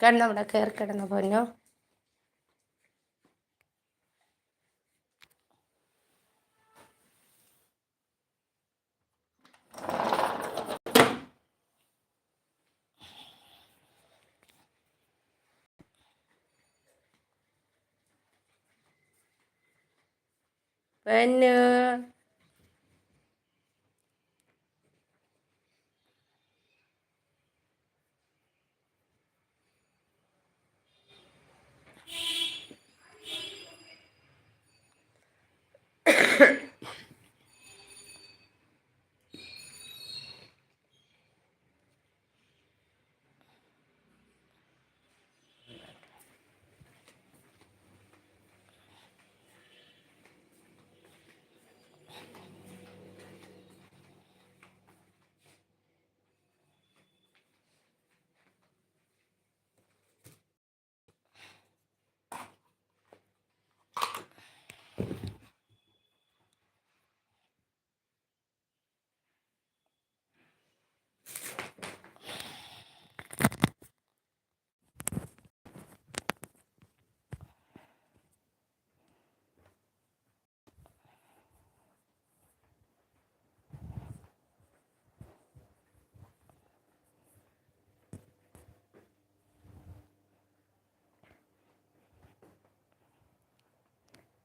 കിടന്നവിടെ കയറി കിടന്ന പൊന്നോ. പൊന്നു.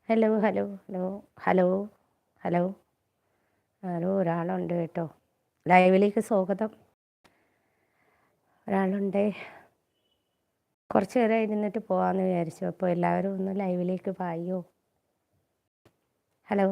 Hello hello hello hello hello hello ഒരാളുണ്ട് കേട്ടോ. ലൈവിലേക്ക് സ്വാഗതം. ഒരാളുണ്ട്. കുറച്ച് നേരം ഇരുന്നിട്ട് പോകാമെന്ന് വിചാരിച്ചു. അപ്പോൾ എല്ലാവരും ഒന്ന് ലൈവിലേക്ക് പായോ ഹലോ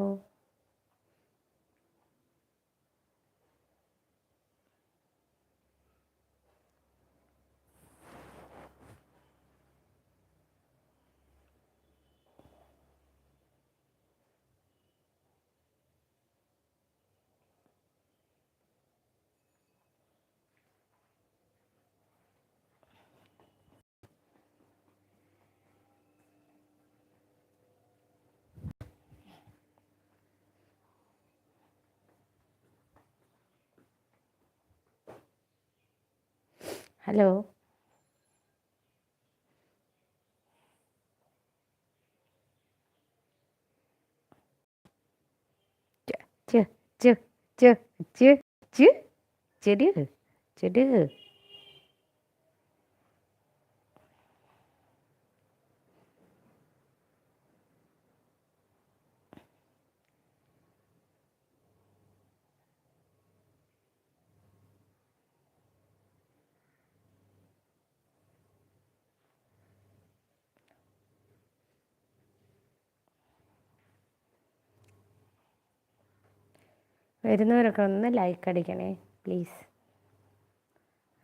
ഹലോ ച് ച് വരുന്നവരൊക്കെ ഒന്ന് ലൈക്ക് അടിക്കണേ പ്ലീസ്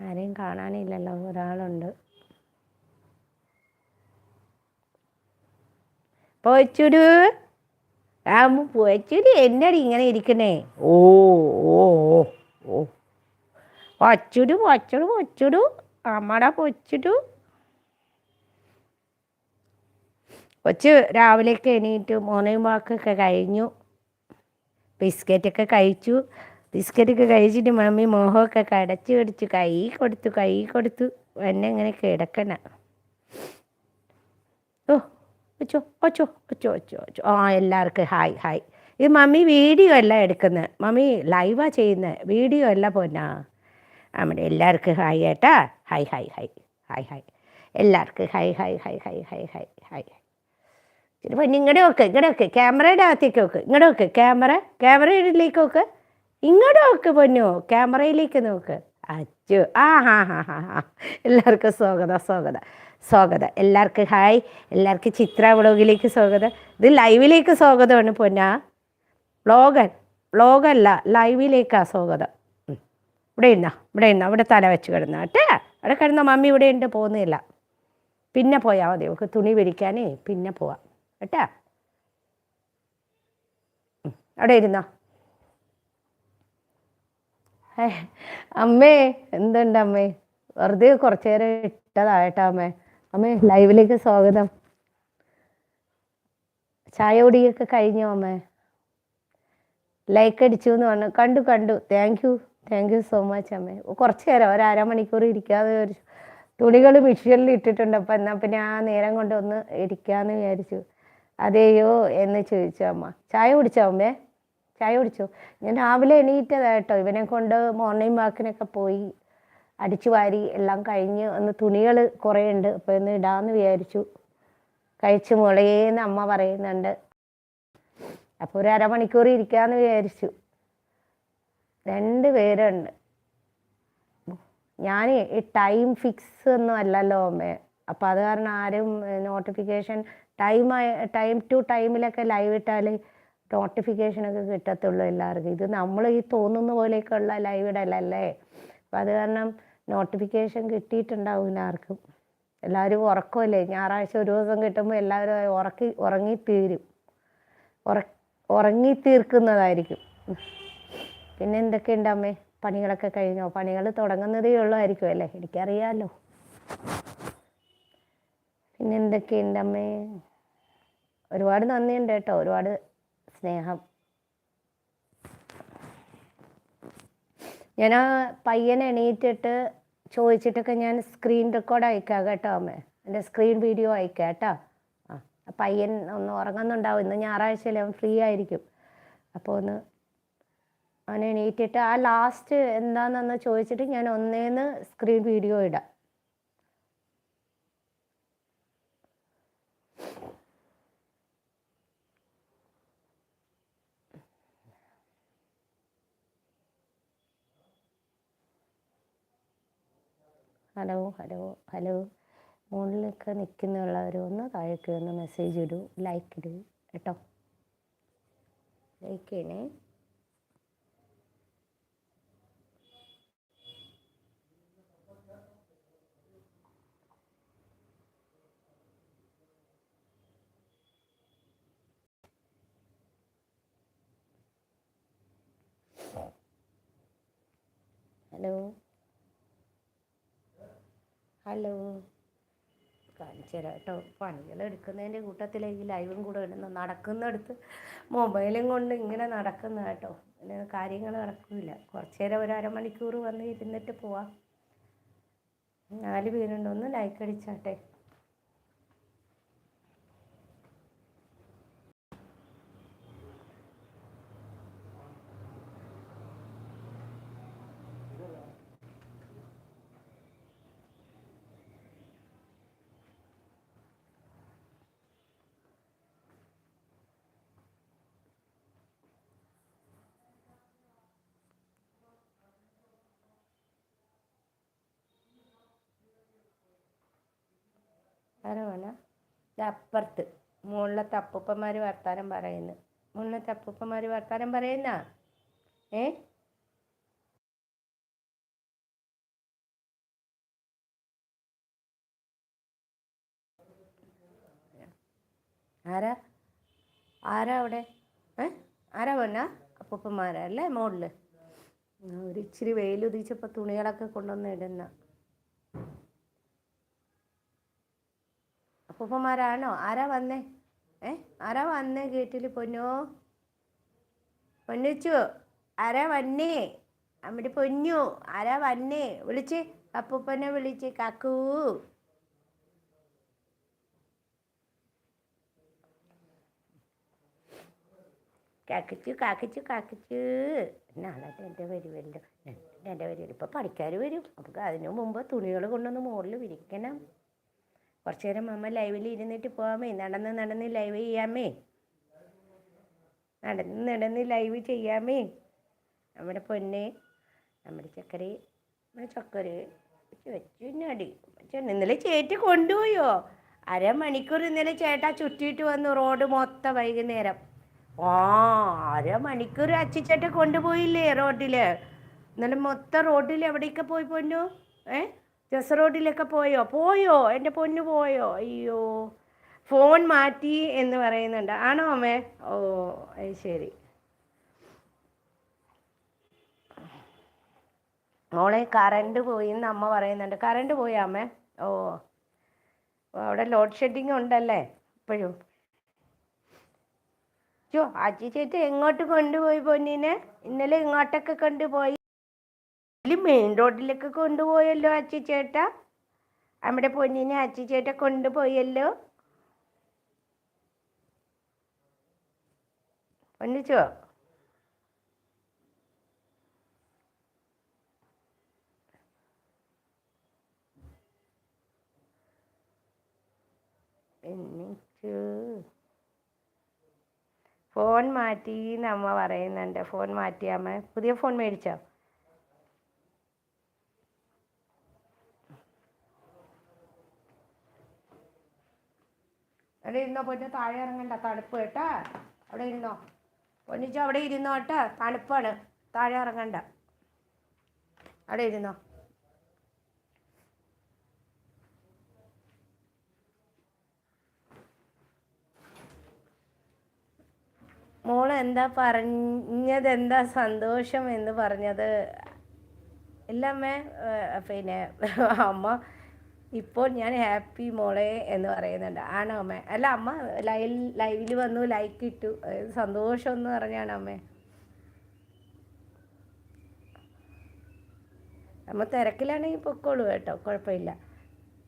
ആരെയും കാണാനില്ലല്ലോ ഒരാളുണ്ട്. പോച്ചുരു ആ പോച്ചുരു എന്നടി ഇങ്ങനെ ഇരിക്കണേ ഓ ഓ ഓ ഓ. പോച്ചുടു വച്ചുടു വച്ചുടു അമ്മടാ പൊച്ചുരു കൊച്ച് രാവിലെയൊക്കെ എണീറ്റ് മോർണിംഗ് വാക്കൊക്കെ കഴിഞ്ഞു. ബിസ്ക്കറ്റൊക്കെ കഴിച്ചു. ബിസ്ക്കറ്റൊക്കെ കഴിച്ചിട്ട് മമ്മി മോഹമൊക്കെ കടച്ചു കടിച്ചു കൈ കൊടുത്തു കൈ കൊടുത്തു. എന്നെ ഇങ്ങനെ കിടക്കണ. ഓ ഒച്ചോ ഒച്ചോ ഒച്ചോ ഒച്ചോ ഒച്ചോ ആ എല്ലാവർക്കും ഹായ് ഹായ്. ഇത് മമ്മി വീഡിയോ അല്ല എടുക്കുന്നത് മമ്മി ലൈവാ ചെയ്യുന്നത് വീഡിയോ അല്ല പോന്നാ. നമ്മുടെ എല്ലാവർക്കും ഹായ് ഏട്ടാ hi hi hi. Hi hi. എല്ലാവർക്കും hi hi hi hi hi hi hi. ചിലപ്പോൾ ഇങ്ങോട്ട് നോക്ക് ഇങ്ങോട്ട് നോക്ക് ക്യാമറയുടെ അകത്തേക്ക് നോക്ക് ഇങ്ങോട്ട് നോക്ക് ക്യാമറ ക്യാമറയിലേക്ക് നോക്ക് ഇങ്ങോട്ട് നോക്ക് പൊന്നു ക്യാമറയിലേക്ക് നോക്ക്. അച്ചു ആ ഹാ ഹാ ഹാ ഹാ. എല്ലാവർക്കും സ്വാഗതം സ്വാഗതം സ്വാഗതം. എല്ലാവർക്കും ഹായ് എല്ലാവർക്കും ചിത്ര വ്ളോഗിലേക്ക് സ്വാഗതം. ഇത് ലൈവിലേക്ക് സ്വാഗതമാണ് പൊന്ന. വ്ളോഗൻ വ്ളോഗല്ല ലൈവിലേക്കാ സ്വാഗതം. ഇവിടെ ഇരുന്നോ ഇവിടെ ഇരുന്നോ ഇവിടെ തല വെച്ച് കിടന്ന കേട്ടേ? അവിടെ കിടന്ന മമ്മി ഇവിടെ ഉണ്ട് പോകുന്നില്ല പിന്നെ പോയാൽ മതി നമുക്ക് തുണി വിരിക്കാനേ പിന്നെ പോവാം. കേട്ടാ? അവിടെ ഇരുന്നോ? അമ്മേ എന്തുണ്ട് അമ്മേ? വെറുതെ കുറച്ചു ഇട്ടതായിട്ടാ ഇട്ടതാ അമ്മേ. അമ്മേ ലൈവിലേക്ക് സ്വാഗതം. ചായ കുടിയൊക്കെ കഴിഞ്ഞോ അമ്മേ? ലൈക്ക് അടിച്ചു എന്ന് പറഞ്ഞു. കണ്ടു കണ്ടു. Thank you thank you so much അമ്മേ. കുറച്ച് നേരം ഒരു അരമണിക്കൂർ ഇരിക്കാതെ ഒരു തുണികൾ മിഷ്യനിൽ ഇട്ടിട്ടുണ്ട്. അപ്പം എന്നാൽ പിന്നെ ആ നേരം കൊണ്ട് ഒന്ന് ഇരിക്കാമെന്ന് വിചാരിച്ചു. അതെയോ എന്ന് ചോദിച്ചു അമ്മ. ചായ കുടിച്ചോ അമ്മേ? ചായ കുടിച്ചോ. ഞാൻ രാവിലെ എണീറ്റതായിട്ടോ ഇവനെ കൊണ്ട് മോർണിംഗ് വാക്കിനൊക്കെ പോയി അടിച്ചു വാരി എല്ലാം കഴിഞ്ഞ് ഒന്ന് തുണികൾ കുറേ ഉണ്ട്. അപ്പോൾ ഒന്ന് ഇടാമെന്ന് വിചാരിച്ചു. കഴിച്ച് മുളയേന്ന് അമ്മ പറയുന്നുണ്ട്. അപ്പോൾ ഒരു അരമണിക്കൂർ ഇരിക്കാമെന്ന് വിചാരിച്ചു. രണ്ട് പേരുണ്ട്. ഞാൻ ടൈം ഫിക്സ് ഒന്നും അല്ലല്ലോ അമ്മേ. അപ്പം അത് കാരണം ആരും നോട്ടിഫിക്കേഷൻ ടൈം ടൈം ടു ടൈമിലൊക്കെ ലൈവ് ഇട്ടാൽ നോട്ടിഫിക്കേഷനൊക്കെ കിട്ടത്തുള്ളൂ എല്ലാവർക്കും. ഇത് നമ്മൾ ഈ തോന്നുന്ന പോലെയൊക്കെയുള്ള ലൈവ് ഇടലല്ലേ? അപ്പം അത് കാരണം നോട്ടിഫിക്കേഷൻ കിട്ടിയിട്ടുണ്ടാവില്ല ആർക്കും എല്ലാവരും ഉറക്കമല്ലേ ഞായറാഴ്ച ഒരു ദിവസം കിട്ടുമ്പോൾ എല്ലാവരും ഉറക്കി ഉറങ്ങി തീരും ഉറ ഉറങ്ങി തീർക്കുന്നതായിരിക്കും പിന്നെ എന്തൊക്കെയുണ്ട് അമ്മേ? പണികളൊക്കെ കഴിഞ്ഞോ? പണികൾ തുടങ്ങുന്നതേ ഉള്ളായിരിക്കും അല്ലേ? എനിക്കറിയാമല്ലോ പിന്നെ എന്തൊക്കെയുണ്ട് അമ്മേ? ഒരുപാട് നന്ദിയുണ്ട് കേട്ടോ. ഒരുപാട് സ്നേഹം. ഞാൻ ആ പയ്യനെ എണീറ്റിട്ട് ചോദിച്ചിട്ടൊക്കെ ഞാൻ സ്ക്രീൻ റെക്കോർഡ് അയക്കാം കേട്ടോ അമ്മേ. എന്റെ സ്ക്രീൻ വീഡിയോ അയക്കാം കേട്ടോ. ആ പയ്യൻ ഒന്ന് ഉറങ്ങുന്നുണ്ടാവും. ഇന്ന് ഞായറാഴ്ചയിലെ അവൻ ഫ്രീ ആയിരിക്കും. അപ്പോൾ ഒന്ന് അവൻ എണീറ്റിട്ട് ആ ലാസ്റ്റ് എന്താണെന്ന് ചോദിച്ചിട്ട് ഞാൻ ഒന്നേന്ന് സ്ക്രീൻ വീഡിയോ ഇടാം. Hello hello hello. മുകളിലൊക്കെ നിൽക്കുന്നുള്ളവരൊന്ന് താഴേക്ക് ഒന്ന് മെസ്സേജ് ഇടൂ ലൈക്ക് ഇടൂ കേട്ടോ. ലൈക്ക് ചെയ്യണേ. Hello hello. കാണിച്ചു കേട്ടോ പണികൾ എടുക്കുന്നതിന്റെ കൂട്ടത്തിൽ ഈ ലൈവും കൂടെ ഇടുന്നു നടക്കുന്നിടത്ത് മൊബൈലും കൊണ്ട് ഇങ്ങനെ നടക്കുന്ന കേട്ടോ. പിന്നെ കാര്യങ്ങൾ നടക്കില്ല. കുറച്ച് നേരം ഒരു അരമണിക്കൂർ വന്ന് ഇരുന്നിട്ട് പോവാം. നാല് പേരുണ്ടോ. ഒന്ന് ലൈക്ക് അടിച്ചാട്ടെ. ആരാണ് ഇത് അപ്പുറത്ത് മുകളിലത്തെ അപ്പൂപ്പന്മാർ വർത്താനം പറയുന്നു. മുകളിലത്തെ അപ്പൂപ്പന്മാർ വർത്താനം പറയുന്ന? ഏ? ആരാ? ആരാ അവിടെ? ഏ? ആരാ പൊന്നാ അപ്പൂപ്പന്മാരല്ലേ മുകളിൽ ഒരു ഇച്ചിരി വെയിലുദിച്ചപ്പോൾ തുണികളൊക്കെ കൊണ്ടുവന്ന് ഇടുന്ന. അപ്പൂപ്പന്മാരാണോ? ആരാ വന്നേ? ഏ? ആരാ വന്നേ ഗേറ്റിൽ പൊന്നോ? പൊന്നുച്ചു ആരാ വന്നേ? നമ്മുടെ പൊന്നു ആരാ വന്നേ? വിളിച്ച് അപ്പൂപ്പനെ വിളിച്ച് കാക്കൂ. കാക്കിച്ചു കാക്കിച്ചു കാക്കിച്ചു. നാളെ എന്റെ വരുമല്ലോ എന്റെ വരുമല്ലോ ഇപ്പോൾ പണിക്കാർ വരും. അപ്പോൾ അതിനു മുമ്പ് തുണികൾ കൊണ്ടൊന്ന് മുകളിൽ വിരിക്കണം. കുറച്ച് നേരം അമ്മ ലൈവിൽ ഇരുന്നിട്ട് പോവാമേ. നടന്ന് നടന്ന് ലൈവ് ചെയ്യാമേ. നടന്ന് നടന്ന് ലൈവ് ചെയ്യാമേ. നമ്മുടെ പൊന്നെ നമ്മുടെ ചക്കര നമ്മുടെ ചക്കര വെച്ചുനടി ഇന്നലെ ചേട്ടി കൊണ്ടുപോയോ? അരമണിക്കൂർ ഇന്നലെ ചേട്ടാ ചുറ്റിയിട്ട് വന്നു റോഡ് മൊത്തം വൈകുന്നേരം. ആ അരമണിക്കൂർ അച്ചിച്ചേട്ട കൊണ്ടുപോയില്ലേ റോഡിൽ ഇന്നലെ മൊത്തം റോഡിൽ എവിടെയൊക്കെ പോയി പൊന്നു? ഏ? ജസ് റോഡിലൊക്കെ പോയോ? പോയോ? എന്റെ പൊന്നു പോയോ? അയ്യോ. ഫോൺ മാറ്റി എന്ന് പറയുന്നുണ്ട്. ആണോ അമ്മേ? ഓ ശരി. മോളെ കറണ്ട് പോയി എന്ന് അമ്മ പറയുന്നുണ്ട്. കറണ്ട് പോയോ അമ്മേ? ഓ. ഓ, അവിടെ ലോഡ് ഷെഡിങ് ഉണ്ടല്ലേ? ഇപ്പോഴും. ചോ അജി ചേച്ചി എങ്ങോട്ട് കൊണ്ടുപോയി പൊന്നിനെ? ഇന്നലെ ഇങ്ങോട്ടൊക്കെ കൊണ്ടുപോയി. മെയിൻ റോഡിലേക്ക് കൊണ്ടുപോയല്ലോ അച്ചി ചേട്ടാ നമ്മുടെ പൊന്നിനെ അച്ചി ചേട്ട കൊണ്ടുപോയല്ലോ. പൊന്നിച്ചോ? ഫോൺ മാറ്റി അമ്മ പറയുന്നുണ്ട്. ഫോൺ മാറ്റിയാമ്മ. പുതിയ ഫോൺ മേടിച്ചോ? അവിടെ ഇരുന്നോ പൊന്നു? താഴെ ഇറങ്ങണ്ട തണുപ്പ് കേട്ടാ. അവിടെ ഇരുന്നോ? പൊന്നിച്ചോ അവിടെ ഇരുന്നോ കേട്ടാ. തണുപ്പാണ്. താഴെ ഇറങ്ങണ്ട. അവിടെ ഇരുന്നോ? മോൾ എന്താ പറഞ്ഞത്? എന്താ സന്തോഷം എന്ന് പറഞ്ഞത്? ഇല്ലമ്മേ പിന്നെ അമ്മ ഇപ്പോൾ ഞാൻ ഹാപ്പി മോളെ എന്ന് പറയുന്നുണ്ട്. ആണോ അമ്മ? അല്ല അമ്മ ലൈവ് ലൈവിൽ വന്നു ലൈക്ക് ഇട്ടു. സന്തോഷം എന്ന് പറഞ്ഞാണ് അമ്മ? അമ്മ തിരക്കിലാണെങ്കിൽ പൊക്കോളൂ കേട്ടോ കുഴപ്പമില്ല.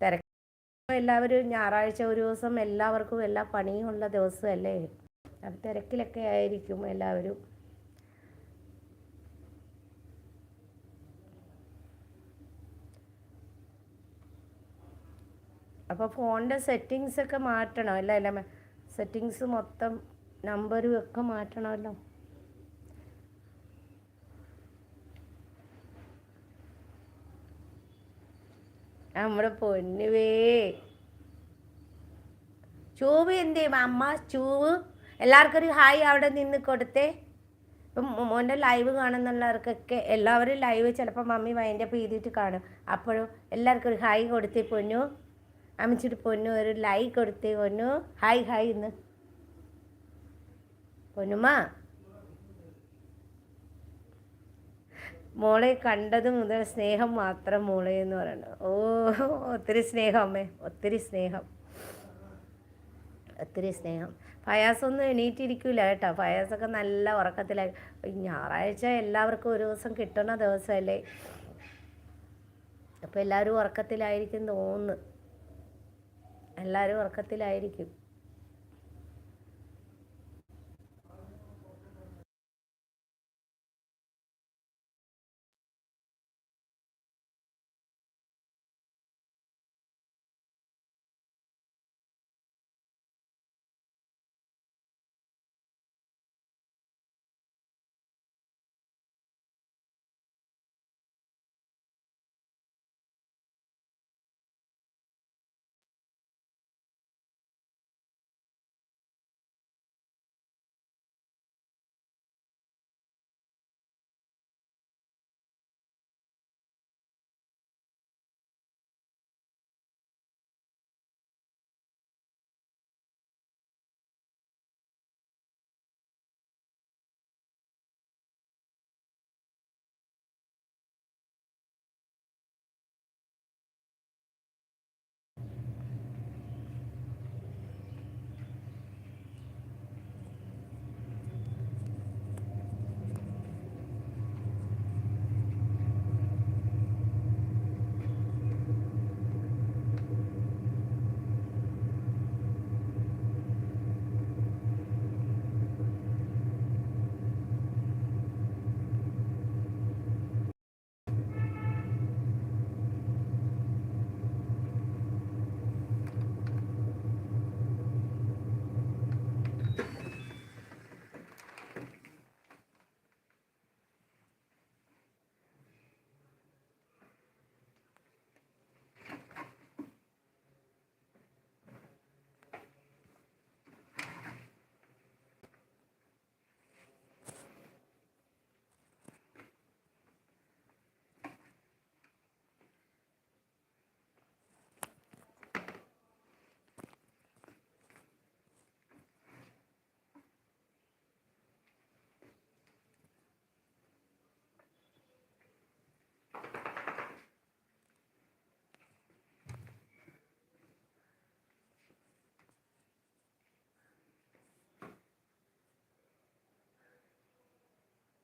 തിരക്ക് എല്ലാവരും ഞായറാഴ്ച ഒരു ദിവസം എല്ലാവർക്കും എല്ലാ പണിയും ഉള്ള ദിവസമല്ലേ? അത് തിരക്കിലൊക്കെ ആയിരിക്കും എല്ലാവരും. അപ്പോൾ ഫോണിന്റെ സെറ്റിങ്സ് ഒക്കെ മാറ്റണം അല്ല? അല്ല സെറ്റിങ്സ് മൊത്തം നമ്പറും ഒക്കെ മാറ്റണമല്ലോ. നമ്മുടെ പൊന്നുവേ. ചൂവ് എന്ത് ചെയ്യും അമ്മ ചൂവ് എല്ലാവർക്കും ഒരു ഹായ് അവിടെ നിന്ന് കൊടുത്തേ. ഇപ്പം മോന്റെ ലൈവ് കാണുന്നുള്ളവർക്കൊക്കെ എല്ലാവരും ലൈവ് ചിലപ്പോൾ മമ്മി വൈൻഡപ്പ് ചെയ്തിട്ട് കാണും. അപ്പോഴും എല്ലാവർക്കും ഒരു ഹായ് കൊടുത്തേ പൊന്നു. അമ്മച്ചിട്ട് പൊന്നു ഒരു ലൈക്ക് കൊടുത്തേ പൊന്നു ഹായ് ഹായ് ഇന്ന് പൊന്നുമ്മ മോളെ കണ്ടത് മുതൽ സ്നേഹം മാത്രം മോളെ എന്ന് പറയുന്നത് ഓ ഒത്തിരി സ്നേഹം അമ്മേ ഒത്തിരി സ്നേഹം. ഒത്തിരി സ്നേഹം. ഫയാസൊന്നും എണീറ്റിരിക്കില്ല കേട്ടോ. ഫയാസൊക്കെ നല്ല ഉറക്കത്തിലായി ഞായറാഴ്ച എല്ലാവർക്കും ഒരു ദിവസം കിട്ടുന്ന ദിവസമല്ലേ. അപ്പോൾ എല്ലാവരും ഉറക്കത്തിലായിരിക്കും തോന്നുന്നു. എല്ലാവരും ഉറക്കത്തിലായിരിക്കും.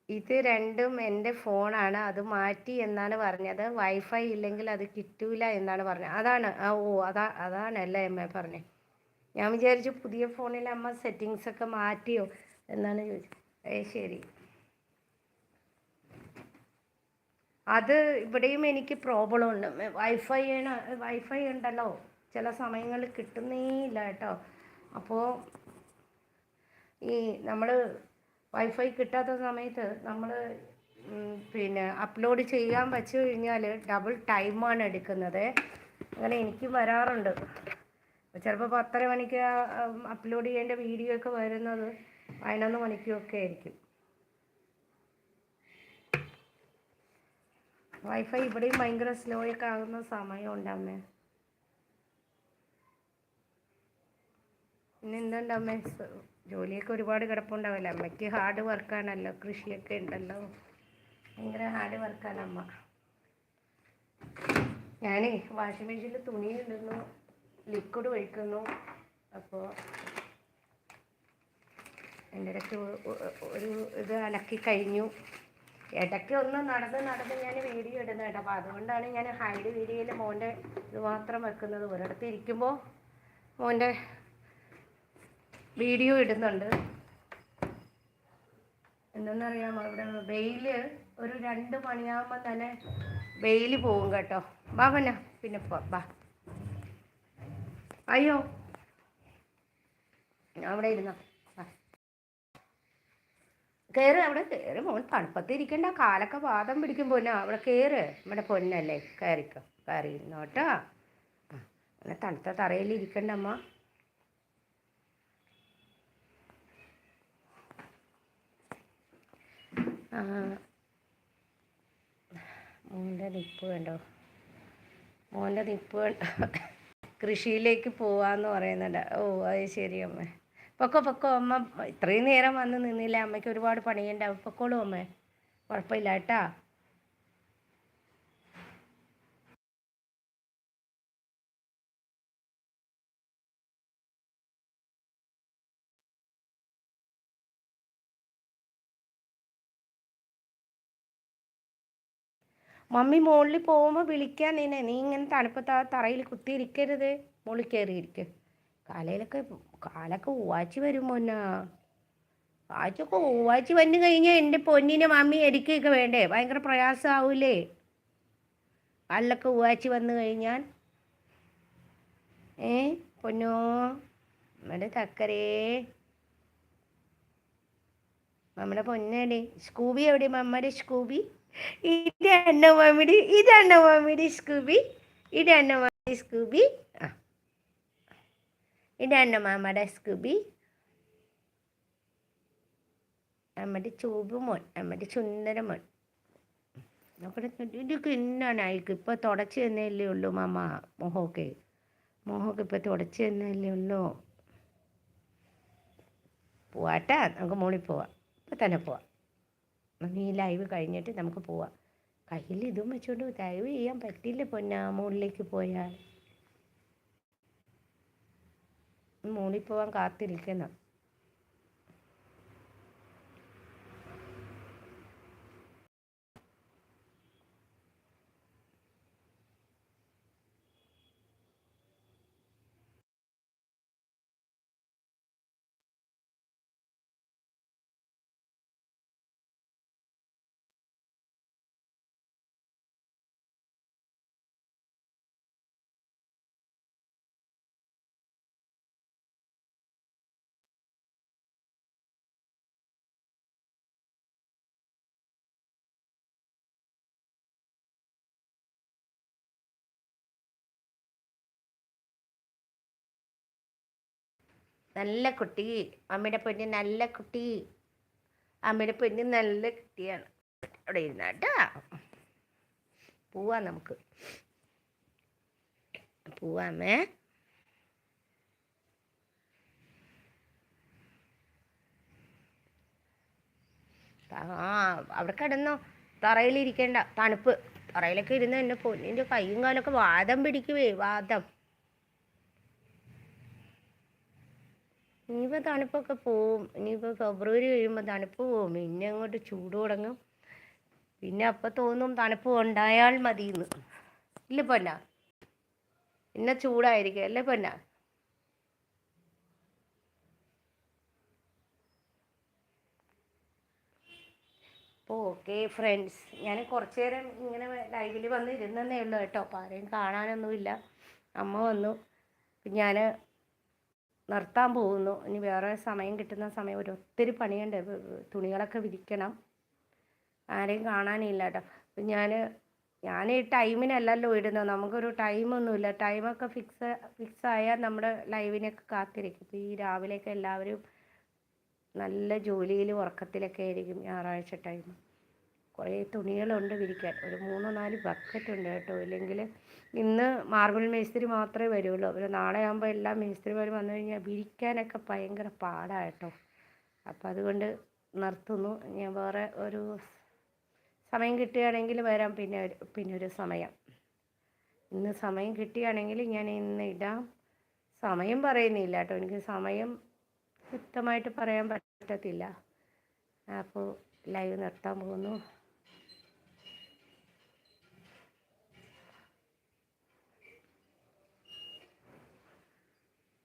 ഇത് രണ്ടും എന്റെ ഫോണാണ്. അത് മാറ്റി എന്നാണ് പറഞ്ഞത്. വൈഫൈ ഇല്ലെങ്കിൽ അത് കിട്ടൂല എന്നാണ് പറഞ്ഞത്. അതാണ്. ആ ഓ അതാ അതാണല്ലേ അമ്മ പറഞ്ഞത് ഞാൻ വിചാരിച്ചു പുതിയ ഫോണിൽ അമ്മ സെറ്റിങ്സ് ഒക്കെ മാറ്റിയോ എന്നാണ് ചോദിച്ചത്. ഏ ശരി. അത് ഇവിടെയും എനിക്ക് പ്രോബ്ലം ഉണ്ട് വൈഫൈ ആണ് വൈഫൈ ഉണ്ടല്ലോ. ചില സമയങ്ങളിൽ കിട്ടുന്നേ ഇല്ല കേട്ടോ. അപ്പോൾ ഈ നമ്മൾ വൈഫൈ കിട്ടാത്ത സമയത്ത് നമ്മൾ പിന്നെ അപ്ലോഡ് ചെയ്യാൻ വെച്ച് കഴിഞ്ഞാൽ ഡബിൾ ടൈമാണ് എടുക്കുന്നത്. അങ്ങനെ എനിക്കും വരാറുണ്ട്. ചിലപ്പോൾ പത്തര മണിക്ക് അപ്ലോഡ് ചെയ്യേണ്ട വീഡിയോ ഒക്കെ വരുന്നത് പതിനൊന്ന് മണിക്കൊക്കെ ആയിരിക്കും. വൈഫൈ ഇവിടെയും ഭയങ്കര സ്ലോ ഒക്കെ ആകുന്ന സമയമുണ്ട് അമ്മേ. പിന്നെ എന്തുണ്ട് അമ്മേ? സ- ജോലിയൊക്കെ ഒരുപാട് കിടപ്പുണ്ടാവില്ല? അമ്മയ്ക്ക് ഹാർഡ് വർക്കാണല്ലോ കൃഷിയൊക്കെ ഉണ്ടല്ലോ. ഭയങ്കര ഹാർഡ് വർക്കാണ് അമ്മ. ഞാനേ വാഷിംഗ് മെഷീനിൽ തുണി ഇടുന്നു ലിക്വിഡ് ഒഴിക്കുന്നു. അപ്പോൾ എന്റെ ഇടയ്ക്ക് ഒരു ഇത് അലക്കി കഴിഞ്ഞു. ഇടയ്ക്ക് ഒന്ന് നടന്ന് നടന്ന് ഞാൻ വീഡിയോ ഇടുന്നത് കേട്ടോ. അപ്പോൾ അതുകൊണ്ടാണ് ഞാൻ ഹൈഡ് വീഡിയോയിൽ മോന്റെ ഇത് മാത്രം വെക്കുന്നത്. ഒരിടത്ത് ഇരിക്കുമ്പോൾ മോന്റെ വീഡിയോ ഇടുന്നുണ്ട്. എന്തെന്നറിയാമോ ഇവിടെ വെയിൽ ഒരു രണ്ട് മണിയാകുമ്പോൾ തന്നെ വെയിൽ പോകും കേട്ടോ. വാ പിന്നെ പോ വാ. അയ്യോ അവിടെ ഇരുന്ന. കയറ് അവിടെ കയറി മോൻ തണുപ്പത്ത് ഇരിക്കണ്ട കാലൊക്കെ വാദം പിടിക്കും പൊന്നോ. അവിടെ കയറ് നമ്മുടെ പൊന്നല്ലേ കയറിക്കോ കയറി ഇരുന്നോട്ടോ. അങ്ങനെ തണുത്ത തറയിൽ ഇരിക്കണ്ട അമ്മ ആ മോന്റെ നിപ്പ് കണ്ടോ? മോന്റെ നിപ്പ് കണ്ടോ? കൃഷിയിലേക്ക് പോവാന്ന് പറയുന്നുണ്ട്. ഓ അത് ശരി അമ്മ. പൊക്കോ പൊക്കോ അമ്മ. ഇത്രയും നേരം വന്ന് നിന്നില്ല? അമ്മയ്ക്ക് ഒരുപാട് പണിയുണ്ടാവും പൊക്കോളൂ അമ്മ. കുഴപ്പമില്ല കേട്ടാ. മമ്മി മുകളിൽ പോകുമ്പോൾ വിളിക്കാൻ നിന്നെ. നീ ഇങ്ങനെ തണുപ്പത്ത് ആ തറയിൽ കുത്തിയിരിക്കരുത്. മുകളിൽ കയറിയിരിക്കുക കാലയിലൊക്കെ കാലൊക്കെ ഉവാച്ചി വരും പൊന്നാ കാച്ചൊക്കെ ഊവാച്ചി വന്നു കഴിഞ്ഞാൽ എന്റെ പൊന്നിനെ മമ്മി എരിക്കുകയൊക്കെ വേണ്ടേ? ഭയങ്കര പ്രയാസമാവൂലേ? കാലിലൊക്കെ ഊവാച്ചി വന്നു കഴിഞ്ഞാൽ. ഏ പൊന്നോ നമ്മുടെ തക്കരേ നമ്മുടെ പൊന്നടി. സ്കൂബി എവിടെ മമ്മയുടെ സ്കൂബി? ഇതാണ് മമ്മിയുടെ ഇതാണ് മമ്മിയുടെ സ്കൂബി ഇതാണ് മമ്മിയുടെ സ്കൂബി ആ. ഇതാണ് മാമയുടെ സ്കൂബി അമ്മയുടെ ചൂബ് മോൻ അമ്മയുടെ സുന്ദര മോൻ. ഇത് കിന്നാണ് അയക്ക് ഇപ്പോൾ തുടച്ച് തന്നെയല്ലേ ഉള്ളൂ മാമ മോഹമൊക്കെ മോഹമൊക്കെ ഇപ്പോൾ തുടച്ച് തന്നെയല്ലേ ഉള്ളൂ. പോവാട്ടാ നമുക്ക് മോളിൽ പോവാം. ഇപ്പം തന്നെ പോവാം. ഈ ലൈവ് കഴിഞ്ഞിട്ട് നമുക്ക് പോവാം. കയ്യിൽ ഇതും വെച്ചുകൊണ്ട് ലൈവ് ചെയ്യാൻ പറ്റില്ല പൊന്നാ മുകളിലേക്ക് പോയാൽ. മുകളിൽ പോവാൻ കാത്തിരിക്കണം. നല്ല കുട്ടി. അമ്മയുടെ പൊന്ന് നല്ല കുട്ടി. അമ്മയുടെ പൊന്ന് നല്ല കുട്ടിയാണ്. അവിടെ ഇരുന്നാട്ടാ പോവാം നമുക്ക്. പോവാമേ ആ അവിടെ കിടന്നോ. തറയിലിരിക്കേണ്ട തണുപ്പ്. തറയിലൊക്കെ ഇരുന്ന് എന്റെ പൊന്നിന്റെ കൈയും കാലൊക്കെ വാദം പിടിക്കുവേ വാദം. ഇനിയിപ്പോൾ തണുപ്പൊക്കെ പോവും. ഇനിയിപ്പോൾ ഫെബ്രുവരി കഴിയുമ്പോൾ തണുപ്പ് പോവും. പിന്നെ അങ്ങോട്ട് ചൂട് തുടങ്ങും. പിന്നെ അപ്പോൾ തോന്നും തണുപ്പ് ഉണ്ടായാൽ മതിയെന്ന് ഇല്ല പൊന്ന. പിന്നെ ചൂടായിരിക്കും. അല്ലേ പൊന്ന? അപ്പോൾ ഓക്കെ ഫ്രണ്ട്സ്. ഞാൻ കുറച്ച് നേരം ഇങ്ങനെ ലൈവിൽ വന്ന് ഇരുന്നേ ഉള്ളൂ കേട്ടോ. അപ്പോൾ ആരെയും കാണാനൊന്നുമില്ല. അമ്മ വന്നു. ഞാൻ നിർത്താൻ പോകുന്നു. ഇനി വേറെ സമയം കിട്ടുന്ന സമയം ഒരു ഒത്തിരി പണിയുണ്ട് തുണികളൊക്കെ വിരിക്കണം. ആരെയും കാണാനില്ല കേട്ടോ ഞാൻ ഞാൻ ഈ ടൈമിനല്ലല്ലോ ഇടുന്നത്. നമുക്കൊരു ടൈമൊന്നുമില്ല. ടൈമൊക്കെ ഫിക്സ് ഫിക്സ് ആയാൽ നമ്മുടെ ലൈവിനൊക്കെ കാത്തിരിക്കും. ഇപ്പോൾ ഈ രാവിലെയൊക്കെ എല്ലാവരും നല്ല ജോലിയിൽ ഉറക്കത്തിലൊക്കെ ആയിരിക്കും ഞായറാഴ്ച ടൈം. കുറേ തുണികളുണ്ട് വിരിക്കാൻ. ഒരു മൂന്നോ നാല് ബക്കറ്റ് ഉണ്ട് കേട്ടോ. ഇല്ലെങ്കിൽ ഇന്ന് മാർബിൾ മേസ്തിരി മാത്രമേ വരുള്ളൂ. പിന്നെ നാളെ ആകുമ്പോൾ എല്ലാ മേസ്തിരിമാരും വന്നു കഴിഞ്ഞാൽ വിരിക്കാനൊക്കെ ഭയങ്കര പാടാണ് കേട്ടോ. അപ്പോൾ അതുകൊണ്ട് നിർത്തുന്നു. ഞാൻ വേറെ ഒരു സമയം കിട്ടുകയാണെങ്കിൽ വരാം. പിന്നെ ഒരു പിന്നെ ഒരു സമയം. ഇന്ന് സമയം കിട്ടുകയാണെങ്കിൽ ഞാൻ ഇന്ന് ഇടാം. സമയം പറയുന്നില്ല കേട്ടോ. എനിക്ക് സമയം വ്യക്തമായിട്ട് പറയാൻ പറ്റത്തില്ല. അപ്പോൾ ലൈവ് നിർത്താൻ പോകുന്നു.